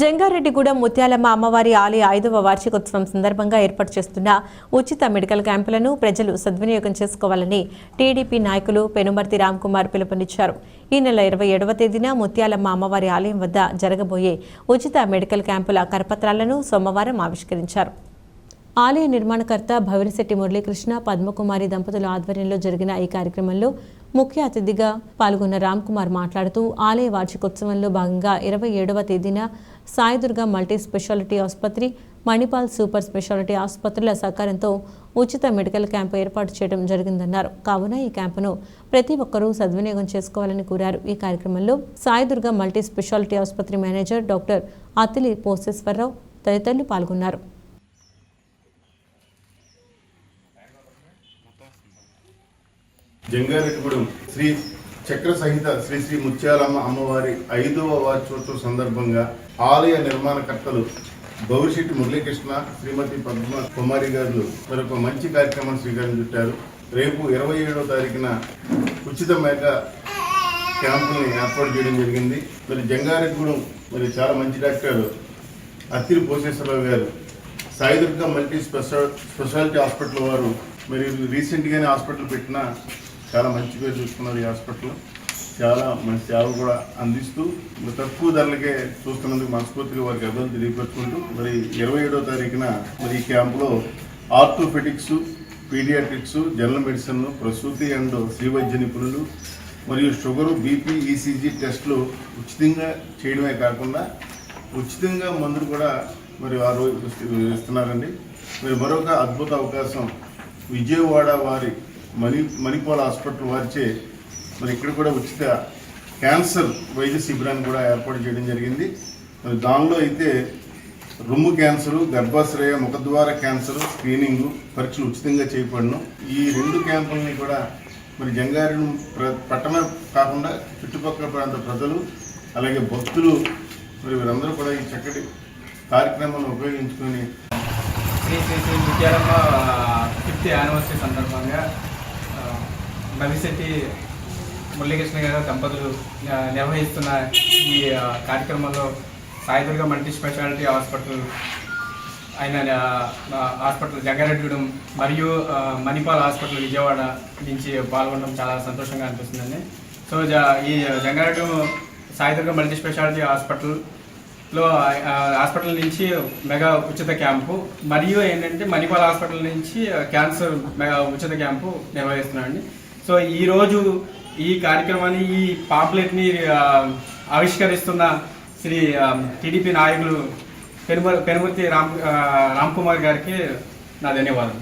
జంగారెడ్డిగూడెం ముత్యాలమ్మ అమ్మవారి ఆలయ ఐదవ వార్షికోత్సవం సందర్భంగా ఏర్పాటు చేస్తున్న ఉచిత మెడికల్ క్యాంపులను ప్రజలు సద్వినియోగం చేసుకోవాలని టీడీపీ నాయకులు పెనుమర్తి రామ్కుమార్ పిలుపునిచ్చారు. ఈ నెల ఇరవై ఏడవ తేదీన ముత్యాలమ్మ అమ్మవారి ఆలయం వద్ద జరగబోయే ఉచిత మెడికల్ క్యాంపుల కరపత్రాలను సోమవారం ఆవిష్కరించారు. ఆలయ నిర్మాణకర్త భవిరిశెట్టి మురళీకృష్ణ పద్మకుమారి దంపతుల ఆధ్వర్యంలో జరిగిన ఈ కార్యక్రమంలో ముఖ్య అతిథిగా పాల్గొన్న రామ్ కుమార్ మాట్లాడుతూ ఆలయ వార్షికోత్సవంలో భాగంగా ఇరవై ఏడవ తేదీన సాయిదుర్గ మల్టీ స్పెషాలిటీ ఆసుపత్రి మణిపాల్ సూపర్ స్పెషాలిటీ ఆసుపత్రుల సహకారంతో ఉచిత మెడికల్ క్యాంపు ఏర్పాటు చేయడం జరిగిందన్నారు. కావున ఈ క్యాంపును ప్రతి ఒక్కరూ సద్వినియోగం చేసుకోవాలని కోరారు. ఈ కార్యక్రమంలో సాయిదుర్గ మల్టీ స్పెషాలిటీ ఆసుపత్రి మేనేజర్ డాక్టర్ అతిలి పోసేశ్వరరావు తదితరులు పాల్గొన్నారు. జంగారెడ్డిగూడెం శ్రీ చక్ర సహిత శ్రీ శ్రీ ముత్యాలమ్మ అమ్మవారి ఐదవ వార్షికోత్సవం సందర్భంగా ఆలయ నిర్మాణకర్తలు గౌరిశెట్టి మురళీకృష్ణ శ్రీమతి పద్మ కుమారి గారు మరొక మంచి కార్యక్రమం శ్రీకారం చుట్టారు. రేపు ఇరవై ఏడవ తారీఖున ఉచిత మేక క్యాంపుని ఏర్పాటు చేయడం జరిగింది. మరి జంగారెడ్డిగూడెం మరి చాలా మంచి doctor Athiri Posheshwara Rao garu Sai Durga multi special speciality hospital వారు మరి రీసెంట్గానే హాస్పిటల్ పెట్టిన చాలా మంచి పేరు చూసుకున్నారు ఈ హాస్పిటల్ చాలా మంచి సేవ కూడా అందిస్తూ తక్కువ ధరలకే చూస్తున్నందుకు మనస్ఫూర్తిగా వారికి అభివృద్ధి తెలియపెట్టుకుంటూ మరి ఇరవై ఏడో తారీఖున మరి ఈ క్యాంపులో ఆర్థోపెటిక్స్ పీడియాట్రిక్స్ జనరల్ మెడిసిన్ ప్రసూతి అండ్ శ్రీవైద్య నిపుణులు మరియు షుగరు బీపీ ఈసీజీ టెస్టులు ఉచితంగా చేయడమే కాకుండా ఉచితంగా మందులు కూడా మరి వారు ఇస్తున్నారండి. మరి మరొక అద్భుత అవకాశం విజయవాడ వారి మణి మణిపాల్ హాస్పిటల్ వారిచే మరి ఇక్కడ కూడా ఉచిత క్యాన్సర్ వైద్య శిబిరాన్ని కూడా ఏర్పాటు చేయడం జరిగింది. మరి దానిలో అయితే రొమ్ము క్యాన్సరు గర్భాశ్రయ ముఖద్వార క్యాన్సర్ స్క్రీనింగ్ పరీక్షలు ఉచితంగా చేయబడను ఈ రెండు క్యాంపులని కూడా మరి జంగారెడ్డి ప్ర- పట్టణ కాకుండా చుట్టుపక్కల ప్రాంత ప్రజలు అలాగే భక్తులు మరి వీరందరూ కూడా ఈ చక్కటి కార్యక్రమాన్ని ఉపయోగించుకొని శ్రీ శ్రీ శ్రీ విద్యారమ్మ ఫిఫ్త్ యానివర్సరీ సందర్భంగా ఆ, మురళీకృష్ణ గారు దంపతులు నిర్వహిస్తున్న ఈ కార్యక్రమంలో సాయిదుర్గ మల్టీ స్పెషాలిటీ హాస్పిటల్ ఆయన హాస్పిటల్ జంగారెడ్డిగూడెం మరియు మణిపాల్ హాస్పిటల్ విజయవాడ నుంచి పాల్గొనడం చాలా సంతోషంగా అనిపిస్తుందండి. సో జ- ఈ జంగారెడ్డి సాయిదుర్గ మల్టీ స్పెషాలిటీ హాస్పిటల్లో హాస్పిటల్ నుంచి మెగా ఉచిత క్యాంపు మరియు ఏంటంటే మణిపాల్ హాస్పిటల్ నుంచి క్యాన్సర్ మెగా ఉచిత క్యాంపు నిర్వహిస్తున్నామండి సో ఈ రోజు ఈ కార్యక్రమాన్ని ఈ పాంప్లెట్ని ఆవిష్కరిస్తున్న శ్రీ టీడీపీ నాయకులు పెనుమ పెనుమర్తి రామ్ రామ్ కుమార్ గారికి నా ధన్యవాదాలు.